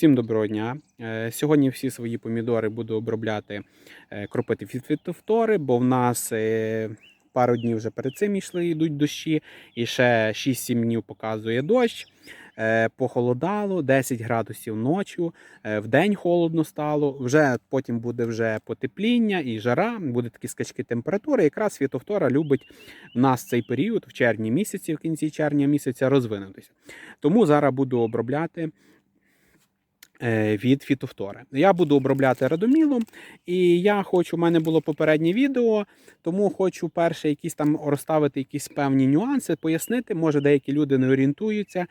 Всім доброго дня. Е, Сьогодні всі свої помідори буду обробляти, е, кропити від фітофтори, бо в нас е, пару днів вже перед цим йшли, йдуть дощі, і ще 6-7 днів показує дощ. Похолодало, 10 градусів ночі, в день холодно стало. Вже потім буде вже потепління і жара, буде такі скачки температури. Якраз фітофтора любить в нас цей період в червні місяці, в кінці червня місяця розвинутися. Тому зараз буду обробляти від фітофтори. Я буду обробляти радомілом, і я хочу, у мене було попереднє відео, тому хочу перше якісь там розставити якісь певні нюанси, пояснити. Може, деякі люди не орієнтуються,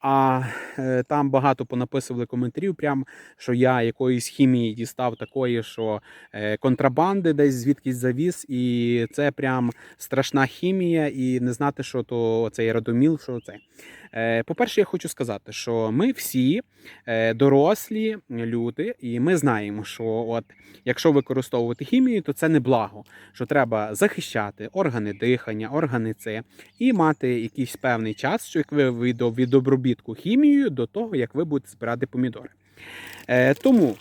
а е, там багато понаписували коментарів, прям, що я якоїсь хімії дістав такої, що е, контрабанди десь звідкись завіз, і це прям страшна хімія, і не знати, що то цей радоміл, що це. Е, По-перше, я хочу сказати, що ми всі е, дорослі люди, і ми знаємо, що от якщо використовувати хімію, то це не благо. Що треба захищати органи дихання, органи це, і мати якийсь певний час, що як ви від, від обробітку хімією до того, як ви будете збирати помідори. Е, Тому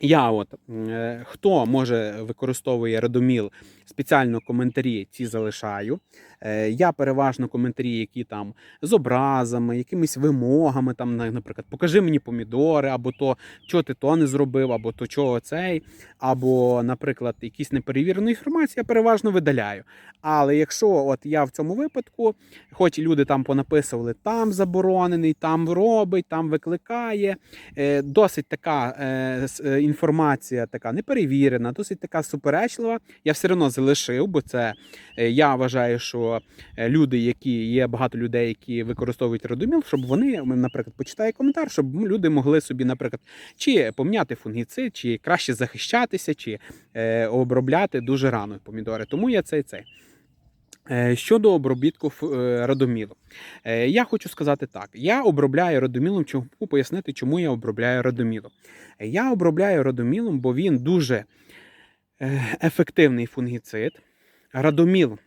я от е, хто може використовує радоміл, спеціально коментарі ці залишаю. Е, Я переважно коментарі, які там з образами, якимись вимогами, там, наприклад, покажи мені помідори, або то, що ти то не зробив, або то чого цей, або, наприклад, якісь неперевірену інформацію, я переважно видаляю. Але якщо от я в цьому випадку, хоч і люди там понаписували, там заборонений, там робить, там викликає, е, досить така е, інформація, така неперевірена, досить така суперечлива, я все одно залишив, бо це е, я вважаю, що е, люди, які є багато людей, які використовують радоміл, щоб вони, наприклад, почитає коментар, щоб люди могли собі, наприклад, чи поміняти фунгіцид, чи краще захищатися, чи е, обробляти дуже рано помідори. Тому я це і це. Щодо обробітку Е, я хочу сказати так: я обробляю радомілом, чому пояснити, чому я обробляю радомілом. Я обробляю радомілом, бо він дуже ефективний фунгіцид. Радоміл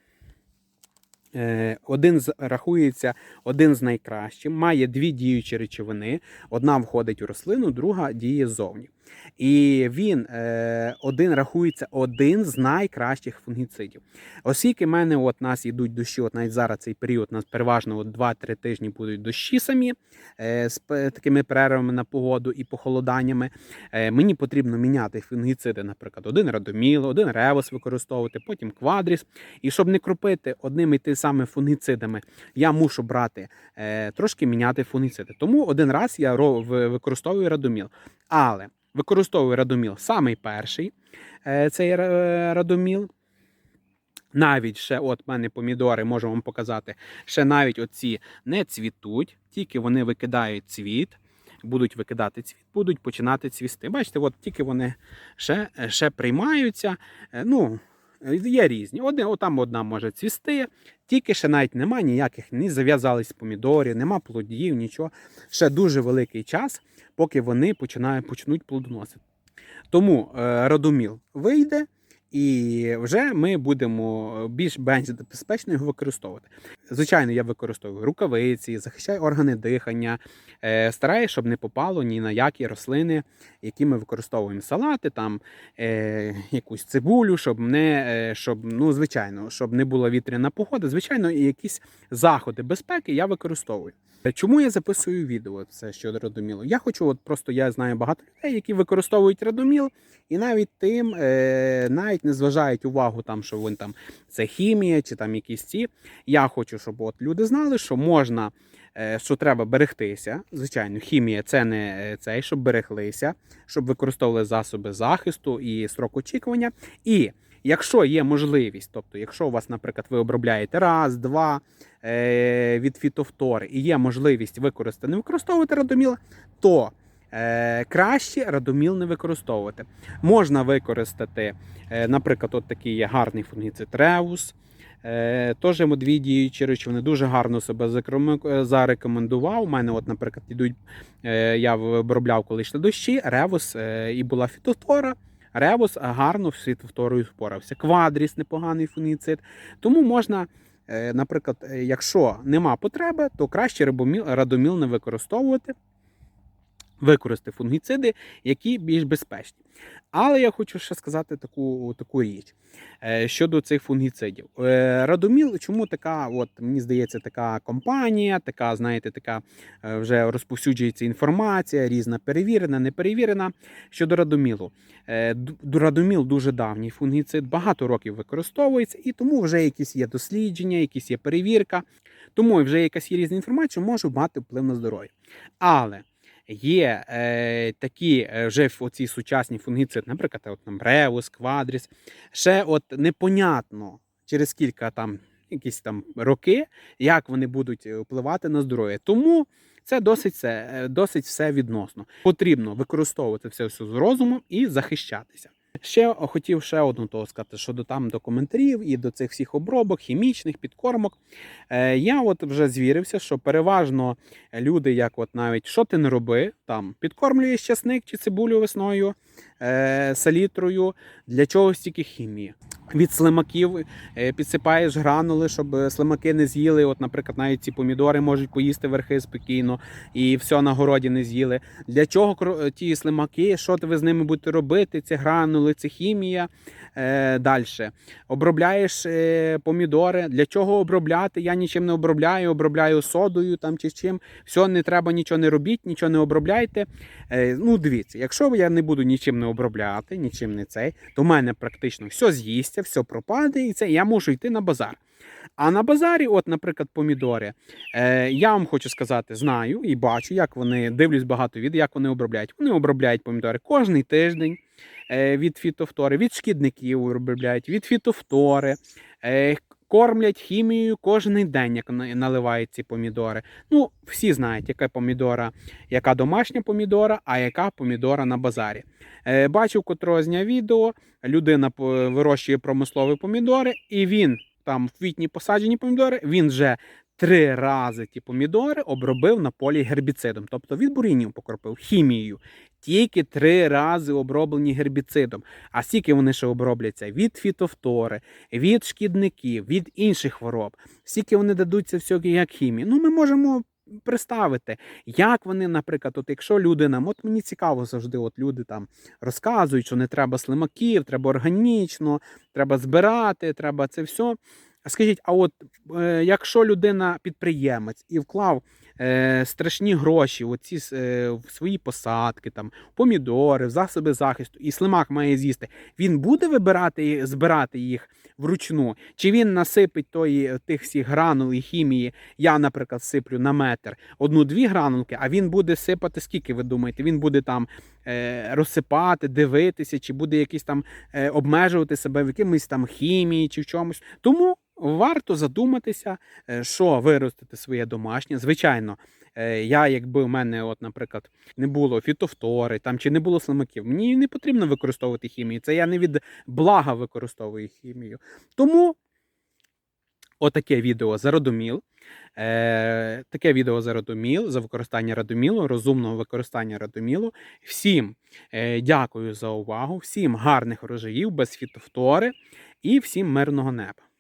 е, один з рахується один з найкращих, має дві діючі речовини. Одна входить у рослину, друга діє ззовні. І він е, один рахується один з найкращих фунгіцидів. Оскільки в мене от нас ідуть дощі, от навіть зараз цей період, у нас переважно от 2-3 тижні будуть дощі самі е, з такими перервами на погоду і похолоданнями. Е, мені потрібно міняти фунгіциди, наприклад, один радоміл, один ревос використовувати, потім квадріс. І щоб не кропити одними і тими самими фунгіцидами, я мушу брати е, трошки міняти фунгіциди. Тому один раз я використовую радоміл. Але використовую радоміл самий перший е, цей е, радоміл. Навіть ще, от в мене помідори, можу вам показати, ще навіть оці не цвітуть, тільки вони викидають цвіт, будуть викидати цвіт, будуть починати цвісти. Бачите, от тільки вони ще, ще приймаються. Е, Ну, є різні. Один, отам одна може цвісти, тільки ще навіть нема ніяких, ні зав'язались помідорів, нема плодів, нічого. Ще дуже великий час, поки вони починають, почнуть плодоносити. Тому е, радоміл вийде. І вже ми будемо більш менш безпечно його використовувати. Звичайно, я використовую рукавиці, захищаю органи дихання, е, стараюсь, щоб не попало ні на які рослини, які ми використовуємо салати, там е, якусь цибулю, щоб не е, щоб, ну, звичайно, щоб не була вітряна погода. Звичайно, і якісь заходи безпеки я використовую. Чому я записую відео це щодо радомілу? Я хочу, от просто я знаю багато людей, які використовують радоміл, і навіть тим е, навіть не зважають увагу, там, що він там це хімія чи там якісь ці. Я хочу, щоб от люди знали, що можна, е, що треба берегтися. Звичайно, хімія це не е, цей, щоб береглися, щоб використовували засоби захисту і срок очікування. І якщо є можливість, тобто, якщо у вас, наприклад, ви обробляєте раз, два е, від фітофтори і є можливість використати, не використовувати радоміла, то е, краще радоміл не використовувати. Можна використати, е, наприклад, от такий є гарний фунгіцид Реус. Е, Теж діючі речовини дуже гарно себе е, зарекомендував. У мене, от, наприклад, ідуть, е, я обробляв, коли йшли дощі, Ревус е, і була фітофтора. Ревус гарно з фітофторою впорався. Квадріс непоганий фунгіцид. Тому можна, е, наприклад, е, якщо нема потреби, то краще радоміл не використовувати. Використати фунгіциди, які більш безпечні. Але я хочу ще сказати таку, таку річ е, щодо цих фунгіцидів. Е, Радоміл, чому така, от мені здається, така компанія, така, знаєте, така е, вже розповсюджується інформація, різна перевірена, неперевірена. Щодо радомілу. Радоміл дуже давній фунгіцид, багато років використовується, і тому вже якісь є дослідження, якісь є перевірка. Тому вже якась є різна інформація, може мати вплив на здоров'я. Але є е, такі е, вже оці сучасні фунгіциди, наприклад, от там Квадріс, ще от непонятно через кілька там якісь там роки, як вони будуть е, впливати на здоров'я. Тому це досить все, е, досить все відносно. Потрібно використовувати все, все з розумом і захищатися. Ще хотів ще одну того сказати, щодо там до коментарів і до цих всіх обробок, хімічних підкормок. Е, я от вже звірився, що переважно люди, як от навіть що ти не роби, там підкормлюєш часник чи цибулю весною, е, салітрою, для чого стільки хімії. Від слимаків е, підсипаєш гранули, щоб слимаки не з'їли. От, наприклад, навіть ці помідори можуть поїсти верхи спокійно і все на городі не з'їли. Для чого ті слимаки? Що ви з ними будете робити? Ці гранули, це хімія. Е, Далі. Обробляєш е, помідори. Для чого обробляти? Я нічим не обробляю, обробляю содою там чи чим. Все, не треба нічого не робіть, нічого не обробляйте. Ну, дивіться, якщо я не буду нічим не обробляти, нічим не цей, то в мене практично все з'їсться, все пропаде, і це я можу йти на базар. А на базарі, от, наприклад, помідори, е, я вам хочу сказати, знаю і бачу, як вони дивлюсь багато відео, як вони обробляють. Вони обробляють помідори кожний тиждень е, від фітофтори, від шкідників обробляють, від фітофтори. Е, Кормлять хімією кожен день, як наливають ці помідори. Ну, всі знають, яка помідора, яка домашня помідора, а яка помідора на базарі. Е, бачив котрого зняв відео, людина вирощує промислові помідори, і він там в квітні посаджені помідори, він вже три рази ті помідори обробив на полі гербіцидом. Тобто від бурінів покропив хімією. Тільки три рази оброблені гербіцидом. А скільки вони ще обробляться від фітофтори, від шкідників, від інших хвороб. Скільки вони дадуться всього як хімії. Ну, ми можемо представити, як вони, наприклад, от якщо люди нам, от мені цікаво завжди, от люди там розказують, що не треба слимаків, треба органічно, треба збирати, треба це все. Скажіть, а от е, якщо людина підприємець і вклав е, страшні гроші оці е, в свої посадки, там помідори, в засоби захисту, і слимак має з'їсти, він буде вибирати збирати їх вручну? Чи він насипить тої тих всіх гранул і хімії? Я, наприклад, сиплю на метр одну-дві гранулки, а він буде сипати скільки ви думаєте? Він буде там е, розсипати, дивитися, чи буде якийсь там е, обмежувати себе в якимось там хімії чи в чомусь. Тому варто задуматися, е, що виростити своє домашнє. Звичайно, е, я, якби у мене, от, наприклад, не було фітофтори там чи не було слимаків, мені не потрібно використовувати хімію. Це я не від блага використовую хімію. Тому отаке відео за родоміл. Е, таке відео за радоміл, за використання радомілу, розумного використання радомілу. Всім е, дякую за увагу, всім гарних врожаїв без фітофтори і всім мирного неба.